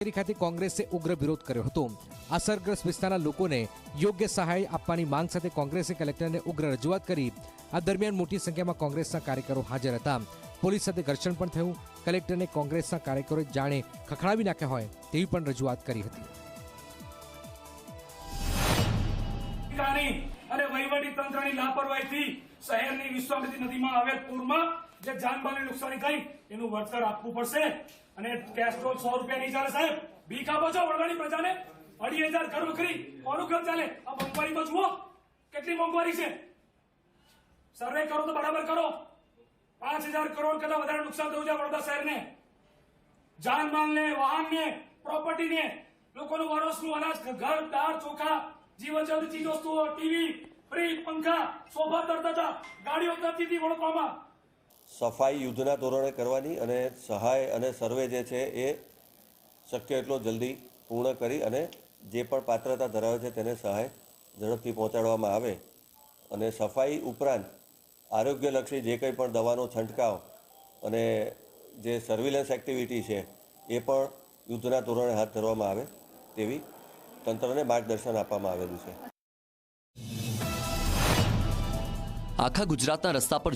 કચેરી ખાતે કોંગ્રેસે ઉગ્ર વિરોધ કર્યો હતો. અસરગ્રસ્ત વિસ્તારના લોકોને યોગ્ય સહાય આપવાની માંગ સાથે કોંગ્રેસે કલેક્ટરને ઉગ્ર રજૂઆત કરી. આ દરમિયાન મોટી સંખ્યામાં કોંગ્રેસના કાર્યકરો હાજર હતા. પોલીસ સાથે ઘર્ષણ પણ થયું. કલેક્ટરને કોંગ્રેસના કાર્યકરોએ જાણે ખખડાવી નાખ્યા હોય તેવી પણ રજૂઆત કરી હતી. અને વહીવટી તંત્રની લાપરવાહીથી શહેરની વિશ્વામિત્રી નદીમાં આવેલ પૂરમાં જે જાનમાલની નુકસાની થઈ એનું વળતર આપવું પડશે. અને કેસ્ટ્રોલ સો રૂપિયા નહીં ચાલે સાહેબ. ભીખ આપો છો વડવાની પ્રજાને? અઢી હજાર ઘર વખરી. કોનું ઘર ચાલે? આ મોંઘવારી તો જુઓ. કેટલી મોંઘવારી છે? સર્વે કરો તો બરાબર કરો. પાંચ હજાર કરોડ કરતા વધારે નુકસાન થયું છે વડોદરા શહેરને. જાનમાલને, વાહનને પ્રોપર્ટીને લોકોનું વરોસનું અનાજ, ઘર, દાળ, ચોખા જીવન ચીજ વસ્તુઓ ટીવી, ફ્રીજ, પંખા, સોફા તરતા હતા. ગાડીઓ તરતી હતી વડોદરામાં સફાઈ યુદ્ધના ધોરણે કરવાની અને સહાય અને સર્વે જે છે એ શક્ય એટલો જલ્દી પૂર્ણ કરી અને જે પણ પાત્રતા ધરાવે છે તેને સહાય ઝડપથી પહોંચાડવામાં આવે. અને સફાઈ ઉપરાંત આરોગ્યલક્ષી જે કંઈ પણ દવાનો છંટકાવ અને જે સર્વિલન્સ એક્ટિવિટી છે એ પણ યુદ્ધના ધોરણે હાથ ધરવામાં આવે તેવી તંત્રને માર્ગદર્શન આપવામાં આવેલું છે. આખા ગુજરાતના રસ્તા પર